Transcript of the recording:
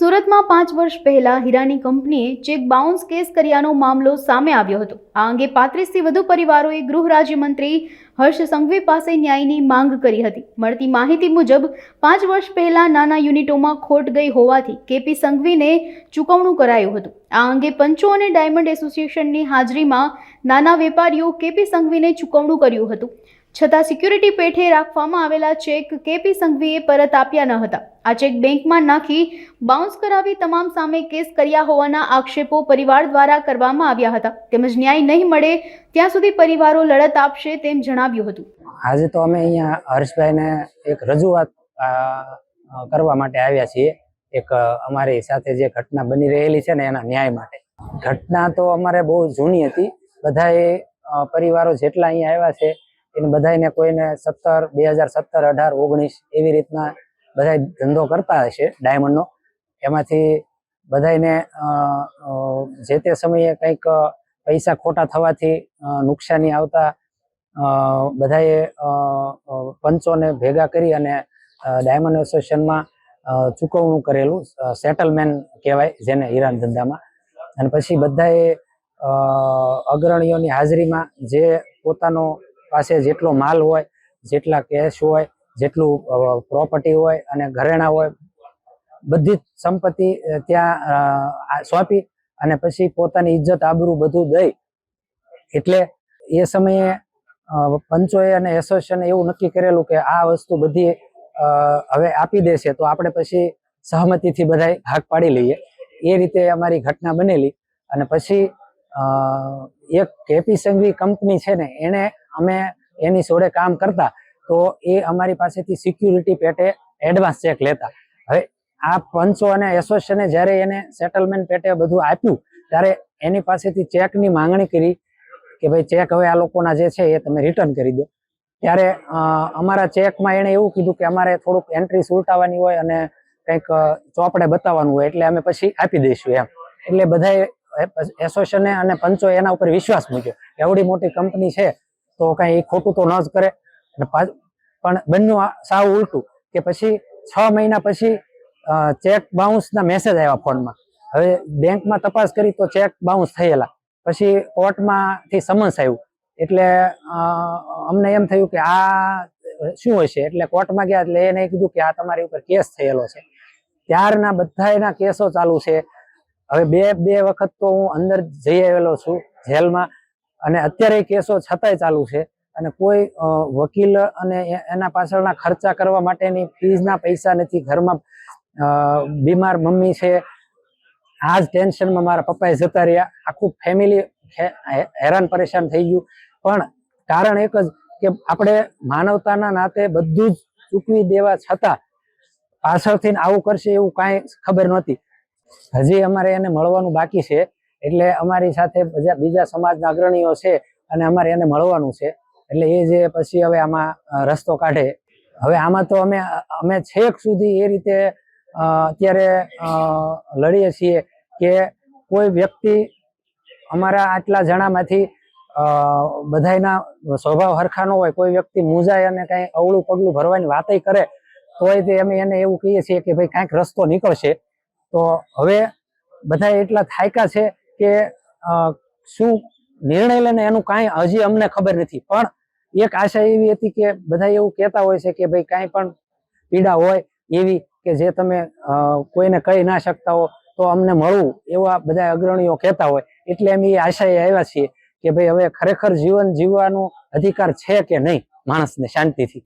સુરતમાં પાંચ વર્ષ પહેલા હીરાની કંપનીએ ચેક બાઉન્સ કેસ કર્યાનો મામલો સામે આવ્યો હતો. આ અંગે પાંત્રીસથી વધુ પરિવારોએ ગૃહ રાજ્યમંત્રી હર્ષ સંઘવી પાસે ન્યાયની માંગ કરી હતી. મળતી માહિતી મુજબ, પાંચ વર્ષ પહેલા નાના યુનિટોમાં ખોટ ગઈ હોવાથી કેપી સંઘવીને ચૂકવણું કરાયું હતું. આ અંગે પંચો અને ડાયમંડ એસોસિએશનની હાજરીમાં નાના વેપારીઓ કેપી સંઘવીને ચૂકવણું કર્યું હતું. છતાં સિક્યુરિટી પેઠે રાખવામાં આવેલા ચેક કેપી સંઘવીએ પરત આપ્યા ન હતા. આ ચેક બેંકમાં નાખી બાઉન્સ કરાવી તમામ સામે કેસ કર્યા હોવાના આક્ષેપો પરિવાર દ્વારા કરવામાં આવ્યા હતા. તેમજ ન્યાય નહીં મળે ત્યાં સુધી પરિવારો લડત આપશે તેમ જણાવ્યું હતું. આજે તો અમે અહીંયા હર્ષભાઈને એક રજૂઆત કરવા માટે આવ્યા છીએ. એક અમારી સાથે જે ઘટના બની રહેલી છે ને એના ન્યાય માટે. ઘટના તો અમારે બહુ જૂની હતી. બધાએ પરિવારો જેટલા અહીંયા આવ્યા છે એને બધાને કોઈને સત્તર, બે હજાર સત્તર, અઢાર, ઓગણીસ એવી રીતના બધા ધંધો કરતા હશે ડાયમંડનો એમાંથી બધાને જે તે સમયે કંઈક પૈસા ખોટા થવાથી નુકસાની આવતા બધાએ પંચોને ભેગા કરી અને ડાયમંડ એસોસિએશનમાં ચૂકવણું કરેલું સેટલમેન્ટ કહેવાય જેને હીરાન ધંધામાં. અને પછી બધાએ અગ્રણીઓની હાજરીમાં જે પોતાનો પાસે જેટલો માલ હોય, જેટલા કેશ હોય, જેટલું પ્રોપર્ટી હોય અને ઘરેણા હોય, બધી જ સંપત્તિ ત્યાં સોંપી અને પછી પોતાની ઇજ્જત, આબરૂ બધું દઈ. એટલે એ સમયે પંચોએ અને એસોસિએશને એવું નક્કી કરેલું કે આ વસ્તુ બધી હવે આપી દેશે તો આપણે પછી સહમતિથી બધા ભાગ પાડી લઈએ. એ રીતે અમારી ઘટના બનેલી અને પછી એક કેપી સંઘવી કંપની છે ને, એને અમે એની જોડે કામ કરતા, તો એ અમારી પાસેથી સિક્યુરિટી પેટે એડવાન્સ ચેક લેતા. હવે આ પંચો અને એસોસિએશને જ્યારે એને સેટલમેન્ટ પેટે બધું આપ્યું, ત્યારે એની પાસેથી ચેકની માંગણી કરી કે ભાઈ ચેક હવે આ લોકોના જે છે એ તમે રિટર્ન કરી દો. ત્યારે અમારા ચેકમાં એણે એવું કીધું કે અમારે થોડુંક એન્ટ્રી સુલટાવવાની હોય અને કંઈક ચોપડે બતાવવાનું હોય એટલે અમે પછી આપી દઈશું એમ. એટલે બધાએ એસોસિએશને અને પંચો એના ઉપર વિશ્વાસ મૂક્યો એવડી મોટી કંપની છે તો કાંઈ એ ખોટું તો ન જ કરે. અને પણ બંને સાવ ઉલટું કે પછી છ મહિના પછી ચેક બાઉન્સના મેસેજ આવ્યા ફોનમાં. હવે બેંકમાં તપાસ કરી તો ચેક બાઉન્સ થયેલા. પછી કોર્ટમાંથી સમન્સ આવ્યું. એટલે અમને એમ થયું કે આ શું હશે? એટલે કોર્ટમાં ગયા એટલે એને કીધું કે આ તમારી ઉપર કેસ થયેલો છે. ત્યારના બધા એના કેસો ચાલુ છે. હવે બે બે વખત તો હું અંદર જઈ આવેલો છું જેલમાં. અને અત્યારે કેસો છતાંય ચાલુ છે. અને કોઈ વકીલ અને એના પાછળના ખર્ચા કરવા માટેની ફીઝના પૈસા નથી. ઘરમાં બીમાર મમ્મી છે. આ જ ટેન્શનમાં મારા પપ્પાએ જતા રહ્યા. આખું ફેમિલી હેરાન પરેશાન થઈ ગયું. પણ કારણ એક જ કે આપણે માનવતાના નાતે બધું જ ચૂકવી દેવા છતાં પાછળથી આવું કરશે એવું કાંઈ ખબર નહોતી. હજી અમારે એને મળવાનું બાકી છે. એટલે અમારી સાથે બીજા સમાજના અગ્રણીઓ છે અને અમારે એને મળવાનું છે. એટલે એ જે પછી હવે આમાં રસ્તો કાઢે. હવે આમાં તો અમે અમે છેક સુધી એ રીતે અત્યારે લડીએ છીએ કે કોઈ વ્યક્તિ અમારા આટલા જણામાંથી બધાના સ્વભાવ હરખા હોય, કોઈ વ્યક્તિ મૂંઝાય અને કાંઈ અવળું પગલું ભરવાની વાતય કરે, તોય તે અમે એને એવું કહીએ છીએ કે ભાઈ કાંઈક રસ્તો નીકળશે. તો હવે બધા એટલા થાયકા છે કે શું નિર્ણય લઈને એનું કાંઈ હજી અમને ખબર નથી. પણ એક આશા એવી હતી કે બધા એવું કહેતા હોય છે કે ભાઈ કાંઈ પણ પીડા હોય એવી કે જે તમે કોઈને કહી ના શકતા હો તો અમને મળવું એવા બધા અગ્રણીઓ કહેતા હોય. એટલે અમે એ આશાએ આવ્યા છીએ કે ભાઈ હવે ખરેખર જીવન જીવવાનો અધિકાર છે કે નહીં માણસને શાંતિથી?